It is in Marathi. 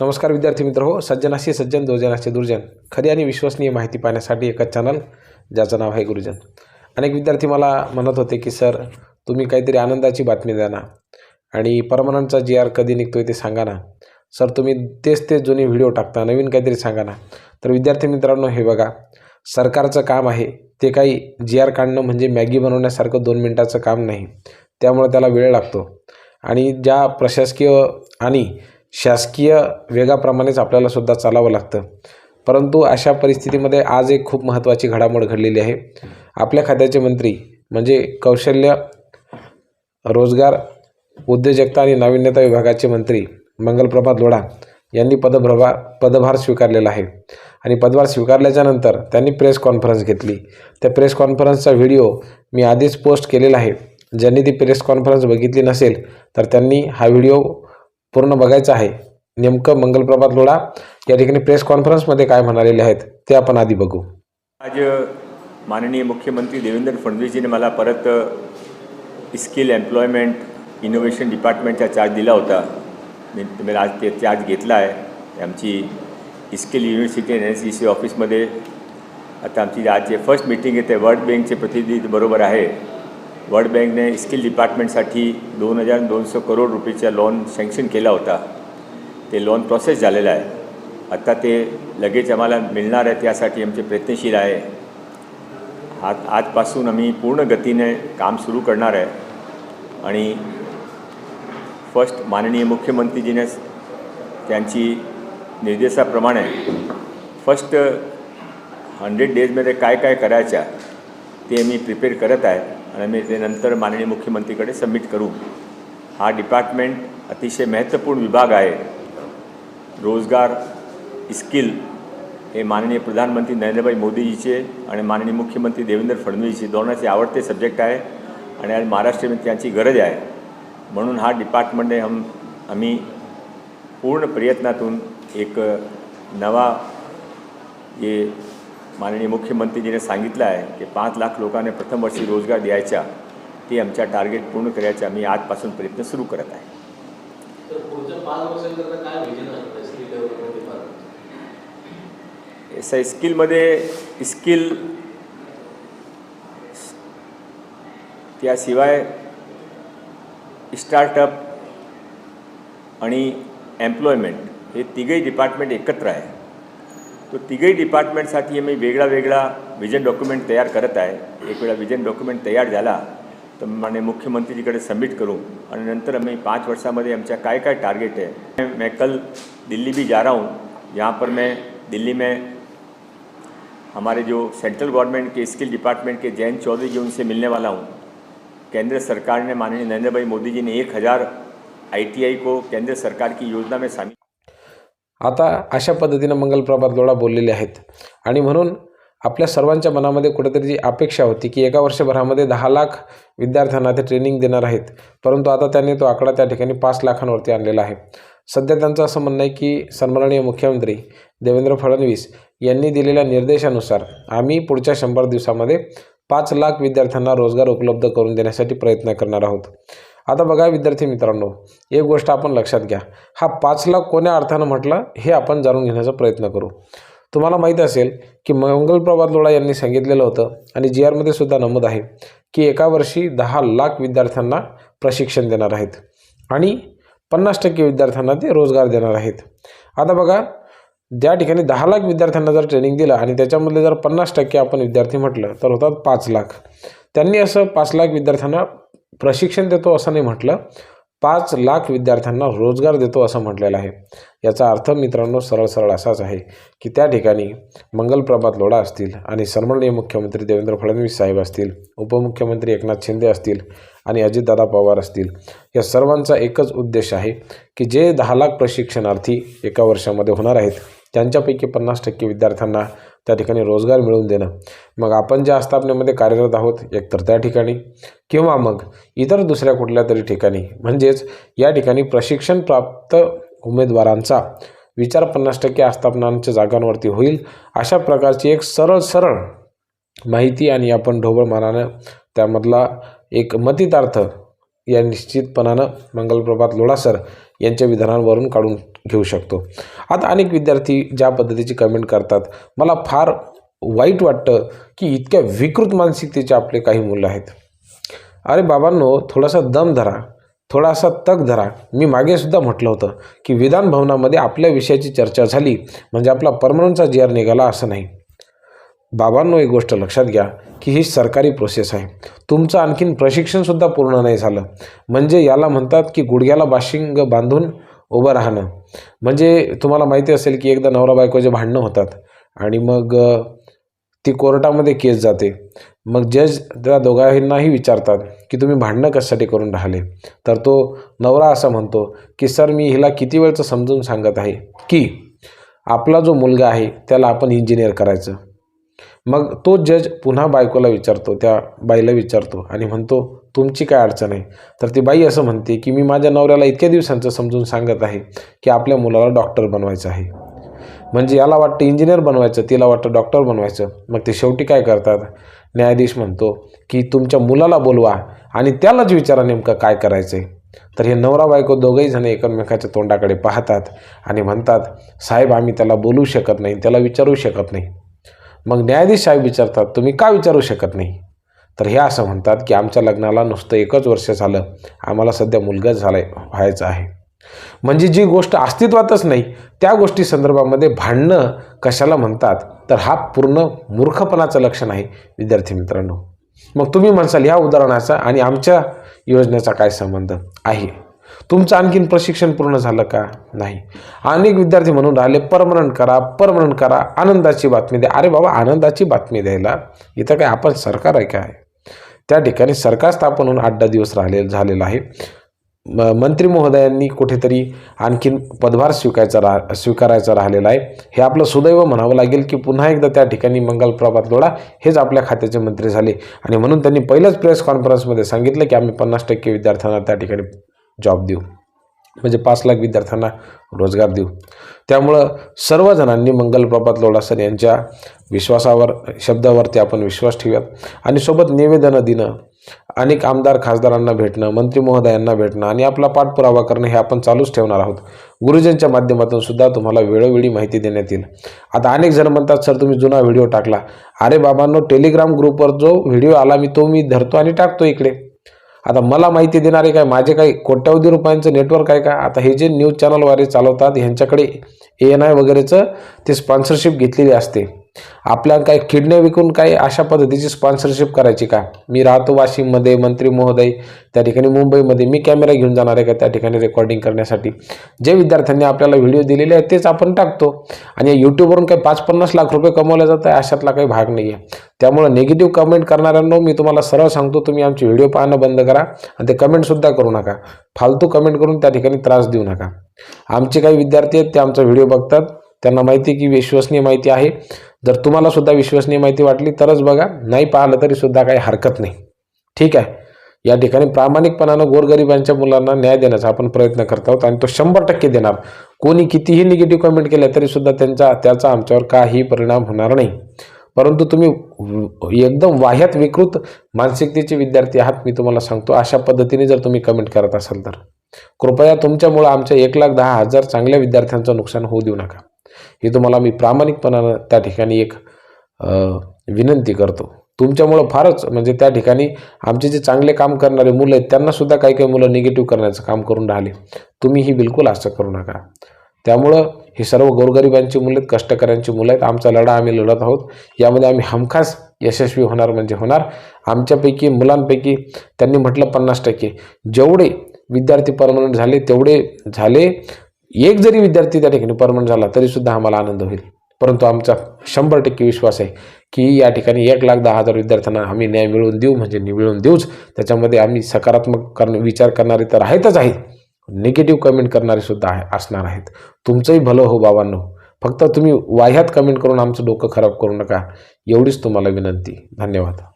नमस्कार विद्यार्थी मित्र हो सज्जनाशी सज्जन दुर्जनाचे दुर्जन. खरी आणि विश्वसनीय माहिती पाहण्यासाठी एकच चॅनल ज्याचं नाव आहे गुरुजन. अनेक विद्यार्थी मला म्हणत होते की सर तुम्ही काहीतरी आनंदाची बातमी द्या ना. आणि परमानंदचा जी आर कधी निघतो आहे ते सांगा ना. सर तुम्ही तेच तेच जुने व्हिडिओ टाकता नवीन काहीतरी सांगा ना. तर विद्यार्थी मित्रांनो हे बघा. सरकारचं काम आहे ते काही जी आर काढणं म्हणजे मॅगी बनवण्यासारखं दोन मिनटाचं काम नाही. त्यामुळे त्याला वेळ लागतो. आणि ज्या प्रशासकीय आणि शासकीय वेगाप्रमाणेच आपल्याला सुद्धा चालावं लागतं. परंतु अशा परिस्थितीमध्ये आज एक खूप महत्त्वाची घडामोड घडलेली आहे. आपल्या खात्याचे मंत्री म्हणजे कौशल्य रोजगार उद्योजकता आणि नाविन्यता विभागाचे मंत्री मंगलप्रभात लोढा यांनी पदभ्रभा पदभार स्वीकारलेला आहे. आणि पदभार स्वीकारल्याच्यानंतर त्यांनी प्रेस कॉन्फरन्स घेतली. त्या प्रेस कॉन्फरन्सचा व्हिडिओ मी आधीच पोस्ट केलेला आहे. ज्यांनी ती प्रेस कॉन्फरन्स बघितली नसेल तर त्यांनी हा व्हिडिओ पूर्ण बघायचं आहे. नेमकं मंगलप्रभात लोढा या ठिकाणी प्रेस कॉन्फरन्समध्ये काय म्हणालेले आहेत ते आपण आधी बघू. आज माननीय मुख्यमंत्री देवेंद्र फडणवीसजीने मला परत स्किल एम्प्लॉयमेंट इनोव्हेशन डिपार्टमेंटचा चार्ज दिला होता. मी तुम्ही आज ते चार्ज घेतला आहे. आमची skill university N S C C ऑफिसमध्ये आता आमची आजचे फर्स्ट मीटिंग आहे ते वर्ल्ड बँकचे प्रतिनिधी बरोबर आहे. वर्ल्ड बँकने स्किल डिपार्टमेंटसाठी दोन हजार दोनशे करोड रुपयेचा लोन सँक्शन केला होता. ते लोन प्रोसेस झालेलं आहे. आता ते लगेच आम्हाला मिळणार आहे त्यासाठी आमचे प्रयत्नशील आहे. आज आजपासून आम्ही पूर्ण गतीने काम सुरू करणार आहे. आणि फर्स्ट माननीय मुख्यमंत्रीजीने त्यांची निर्देशाप्रमाणे फर्स्ट हंड्रेड डेजमध्ये काय काय करायच्या ते मी प्रिपेअर करत आहे. आणि मी ते नंतर माननीय मुख्यमंत्रीकडे सबमिट करू. हा डिपार्टमेंट अतिशय महत्त्वपूर्ण विभाग आहे. रोजगार स्किल हे माननीय प्रधानमंत्री नरेंद्रभाई मोदीजीचे आणि माननीय मुख्यमंत्री देवेंद्र फडणवीसजी दोनाचे आवडते सब्जेक्ट आहे आणि आज महाराष्ट्रामध्ये त्यांची गरज आहे. म्हणून हा डिपार्टमेंट हम आम्ही पूर्ण प्रयत्नातून एक नवा जे माननीय मुख्यमंत्रीजीने सांगितलं आहे की पाच लाख लोकांना प्रथम वर्षी रोजगार द्यायचा ते आमच्या टार्गेट पूर्ण करायचा आम्ही आजपासून प्रयत्न सुरू करत आहे. स्किलमध्ये स्किल त्याशिवाय स्टार्टअप आणि एम्प्लॉयमेंट हे तिघही डिपार्टमेंट एकत्र आहे. तो तिघही डिपार्टमेंटसाठी आम्ही वेगळा वेगळा विजन डॉक्युमेंट तयार करत आहे. एक वेळा विजन डॉक्युमेंट तयार झाला, तर माने मुख्यमंत्रीजीकडे सबमिट करूँ और नंतर हमें पाँच वर्षामध्ये आमच्या काय काय टारगेट है मैं कल दिल्ली भी जा रहा हूँ. यहाँ पर मैं दिल्ली में हमारे जो सेंट्रल गवर्नमेंट के स्किल डिपार्टमेंट के जयंत चौधरी जी उनसे मिलने वाला हूँ. केंद्र सरकार ने माननीय नरेंद्र भाई मोदी जी ने एक हज़ार आई को केंद्र सरकार की योजना में शामिल आता अशा पद्धतीनं मंगलप्रभात लोढा बोललेले आहेत. आणि म्हणून आपल्या सर्वांच्या मनामध्ये कुठेतरी जी अपेक्षा होती की एका वर्षभरामध्ये दहा लाख विद्यार्थ्यांना ते ट्रेनिंग देणार आहेत. परंतु आता त्यांनी तो आकडा त्या ठिकाणी पाच लाखांवरती आणलेला आहे. सध्या त्यांचं असं म्हणणं आहे की सन्माननीय मुख्यमंत्री देवेंद्र फडणवीस यांनी दिलेल्या निर्देशानुसार आम्ही पुढच्या शंभर दिवसामध्ये पाच लाख विद्यार्थ्यांना रोजगार उपलब्ध करून देण्यासाठी प्रयत्न करणार आहोत. आता बघा विद्यार्थी मित्रांनो एक गोष्ट आपण लक्षात घ्या. हा पाच लाख कोण्या अर्थानं म्हटलं हे आपण जाणून घेण्याचा प्रयत्न करू. तुम्हाला माहीत असेल की मंगलप्रभात लोढा यांनी सांगितलेलं होतं आणि जी आरमध्ये सुद्धा नमूद आहे की एका वर्षी दहा लाख विद्यार्थ्यांना प्रशिक्षण देणार आहेत आणि पन्नास टक्के विद्यार्थ्यांना ते रोजगार देणार आहेत. आता बघा ज्या ठिकाणी दहा लाख विद्यार्थ्यांना जर ट्रेनिंग दिलं आणि त्याच्यामधले जर पन्नास टक्के आपण विद्यार्थी म्हटलं तर होतात पाच लाख. त्यांनी असं पाच लाख विद्यार्थ्यांना प्रशिक्षण देतो असं नाही म्हटलं पाच लाख विद्यार्थ्यांना रोजगार देतो असं म्हटलेलं आहे. याचा अर्थ मित्रांनो सरळ सरळ असाच आहे की त्या ठिकाणी मंगलप्रभात लोढा असतील आणि सन्माननीय मुख्यमंत्री देवेंद्र फडणवीस साहेब असतील उपमुख्यमंत्री एकनाथ शिंदे असतील आणि अजितदादा पवार असतील या सर्वांचा एकच उद्देश आहे की जे दहा लाख प्रशिक्षणार्थी एका वर्षामध्ये होणार आहेत त्यांच्यापैकी पन्नास टक्के विद्यार्थ्यांना त्या ठिकाणी रोजगार मिळवून देणं. मग आपण ज्या आस्थापनेमध्ये कार्यरत आहोत एकतर त्या ठिकाणी किंवा मग इतर दुसऱ्या कुठल्या तरी ठिकाणी. म्हणजेच या ठिकाणी प्रशिक्षण प्राप्त उमेदवारांचा विचार पन्नास टक्के आस्थापनांच्या जागांवरती होईल अशा प्रकारची एक सरळ सरळ माहिती आणि आपण ढोबळमानानं त्यामधला एक मतितार्थ या निश्चितपणानं मंगलप्रभात लोडासर यांच्या विधानांवरून काढून घेऊ शकतो. आता अनेक विद्यार्थी ज्या पद्धतीची कमेंट करतात मला फार वाईट वाटतं की इतक्या विकृत मानसिकतेचे आपले काही मुलं आहेत. अरे बाबांनो थोडासा दम धरा थोडासा तक धरा. मी मागेसुद्धा म्हटलं होतं की विधान भवनामध्ये आपल्या विषयाची चर्चा झाली म्हणजे आपला परमनंटचा जी आर निघाला असं नाही. बाबांनो एक गोष्ट लक्षात घ्या की ही सरकारी प्रोसेस आहे. तुमचं आणखीन प्रशिक्षणसुद्धा पूर्ण नाही झालं. म्हणजे याला म्हणतात की गुडघ्याला बाशिंग बांधून उभं राहणं. म्हणजे तुम्हाला माहिती असेल की एकदा नवरा बायकोचे भांडणं होतात आणि मग ती कोर्टामध्ये केस जाते. मग जज त्या दोघांनाही विचारतात की तुम्ही भांडणं कशासाठी करून राहिले? तर तो नवरा असा म्हणतो की सर मी हिला किती वेळचं समजून सांगत आहे की आपला जो मुलगा आहे त्याला आपण इंजिनियर करायचं. मग तो जज पुन्हा बायकोला विचारतो त्या बाईला विचारतो आणि म्हणतो तुमची काय अडचण आहे? तर ती बाई असं म्हणते की मी माझ्या नवऱ्याला इतक्या दिवसांचं समजून सांगत आहे की आपल्या मुलाला डॉक्टर बनवायचं आहे. म्हणजे याला वाटतं इंजिनियर बनवायचं तिला वाटतं डॉक्टर बनवायचं. मग ते शेवटी काय करतात? न्यायाधीश म्हणतो की तुमच्या मुलाला बोलवा आणि त्यालाच विचारा नेमकं काय करायचं आहे तर हे नवरा बायको दोघंही जण एकमेकाच्या तोंडाकडे पाहतात आणि म्हणतात साहेब आम्ही त्याला बोलू शकत नाही त्याला विचारू शकत नाही. मग न्यायाधीश साहेब विचारतात तुम्ही का विचारू शकत नाही? तर हे असं म्हणतात की आमच्या लग्नाला नुसतं एकच वर्ष झालं. आम्हाला सध्या मुलगा झालाय व्हायचा आहे. म्हणजे जी गोष्ट अस्तित्वातच नाही त्या गोष्टी संदर्भामध्ये भांडणं कशाला म्हणतात? तर हा पूर्ण मूर्खपणाचं लक्षण आहे विद्यार्थी मित्रांनो. मग तुम्ही म्हणसाल ह्या उदाहरणाचा आणि आमच्या योजनेचा काय संबंध आहे? तुमचं आणखीन प्रशिक्षण पूर्ण झालं का? नाही. अनेक विद्यार्थी म्हणून राहिले परमनंट करा परमनंट करा आनंदाची बातमी द्या. अरे बाबा आनंदाची बातमी द्यायला इथं काय आपण सरकार आहे काय? त्या ठिकाणी सरकार स्थापन होऊन आठ दहा दिवस राहिले झालेलं आहे. म मंत्री महोदयांनी कुठेतरी आणखीन पदभार स्वीकारायचा राह स्वीकारायचा राहिलेला आहे. हे आपलं सुदैव म्हणावं लागेल की पुन्हा एकदा त्या ठिकाणी मंगल प्रभात लोढा हेच आपल्या खात्याचे मंत्री झाले. आणि म्हणून त्यांनी पहिल्याच प्रेस कॉन्फरन्समध्ये सांगितलं की आम्ही पन्नास टक्के विद्यार्थ्यांना त्या ठिकाणी जॉब देऊ. म्हणजे पाच लाख विद्यार्थ्यांना रोजगार देऊ. त्यामुळं सर्वजणांनी मंगलप्रभात लोढा सर यांच्या विश्वासावर शब्दावरती आपण विश्वास ठेवूयात. आणि सोबत निवेदनं देणं अनेक आमदार खासदारांना भेटणं मंत्री महोदयांना भेटणं आणि आपला पाठपुरावा करणं हे आपण चालूच ठेवणार आहोत. गुरुजींच्या माध्यमातून सुद्धा तुम्हाला वेळोवेळी माहिती देण्यात येईल. आता अनेक जण म्हणतात सर तुम्ही जुना व्हिडिओ टाकला. अरे बाबांनो टेलिग्राम ग्रुपवर जो व्हिडिओ आला मी तो मी धरतो आणि टाकतो इकडे. आता मला माहिती देणारे काय माझे काही कोट्यावधी रुपयांचं नेटवर्क आहे का? आता हे जे न्यूज चॅनलवाले चालवतात ह्यांच्याकडे ए एन आय वगैरेचं ते स्पॉन्सरशिप घेतलेली असते. आपल्या काय किडने विकून काही अशा पद्धतीची स्पॉन्सरशिप करायची का? मी राहतो वाशिममध्ये मंत्री महोदय त्या ठिकाणी मुंबईमध्ये. मी कॅमेरा घेऊन जाणार आहे का त्या ठिकाणी रेकॉर्डिंग करण्यासाठी? जे विद्यार्थ्यांनी आपल्याला व्हिडिओ दिलेले आहेत तेच आपण टाकतो. आणि यूट्यूबवरून काही पाच पन्नास लाख रुपये कमवले जात आहे अशातला काही भाग नाही आहे त्यामुळं निगेटिव्ह कमेंट करणाऱ्यांनो मी तुम्हाला सरळ सांगतो तुम्ही आमचे व्हिडिओ पाहणं बंद करा आणि ते कमेंटसुद्धा करू नका. फालतू कमेंट करून त्या ठिकाणी त्रास देऊ नका. आमचे काही विद्यार्थी आहेत ते आमचा व्हिडिओ बघतात. त्यांना माहिती की विश्वसनीय माहिती आहे. जर तुम्हाला सुद्धा विश्वसनीय माहिती वाटली तरच बघा. नाही पाहिलं तरी सुद्धा काही हरकत नाही. ठीक आहे? या ठिकाणी प्रामाणिकपणानं गोरगरिबांच्या मुलांना न्याय देण्याचा आपण प्रयत्न करत आहोत आणि तो शंभर टक्के देणार. कोणी कितीही निगेटिव्ह कमेंट केल्या तरी सुद्धा त्यांचा त्याचा आमच्यावर काही परिणाम होणार नाही. परंतु तुम्ही एकदम वाह्यात विकृत मानसिकतेचे विद्यार्थी आहात मी तुम्हाला सांगतो अशा पद्धतीने जर तुम्ही कमेंट करत असाल तर. कृपया तुमच्यामुळं आमच्या एक लाख दहा हजार चांगल्या विद्यार्थ्यांचं नुकसान होऊ देऊ नका. हे तुम्हाला मी प्रामाणिकपणानं त्या ठिकाणी एक विनंती करतो. तुमच्यामुळं फारच म्हणजे त्या ठिकाणी आमचे जे चांगले काम करणारे मुलं आहेत त्यांनासुद्धा काही काही मुलं निगेटिव्ह करण्याचं काम करून राहिले. तुम्ही ही बिलकुल असं करू नका. त्यामुळं हे सर्व गोरगरिबांची मुलं आहेत कष्टकऱ्यांची मुलं आहेत आमचा लढा आम्ही लढत आहोत. यामध्ये आम्ही हमखास यशस्वी होणार म्हणजे होणार. आमच्यापैकी मुलांपैकी त्यांनी म्हटलं पन्नास टक्के. जेवढे विद्यार्थी परमनंट झाले तेवढे झाले. एक जरी विद्यार्थी त्या ठिकाणी परमनंट झाला तरीसुद्धा आम्हाला आनंद होईल. परंतु आमचा शंभर टक्के विश्वास आहे की या ठिकाणी एक लाख दहा हजार विद्यार्थ्यांना आम्ही न्याय मिळवून देऊ म्हणजे मिळवून देऊच. त्याच्यामध्ये आम्ही सकारात्मक करण विचार करणारे तर आहेतच आहेत. निगेटिव्ह कमेंट करणारे सुद्धा आहे असणार आहेत. तुमचंही भलं हो बाबांनो. फक्त तुम्ही वाह्यात कमेंट करून आमचं डोकं खराब करू नका. एवढीच तुम्हाला विनंती. धन्यवाद.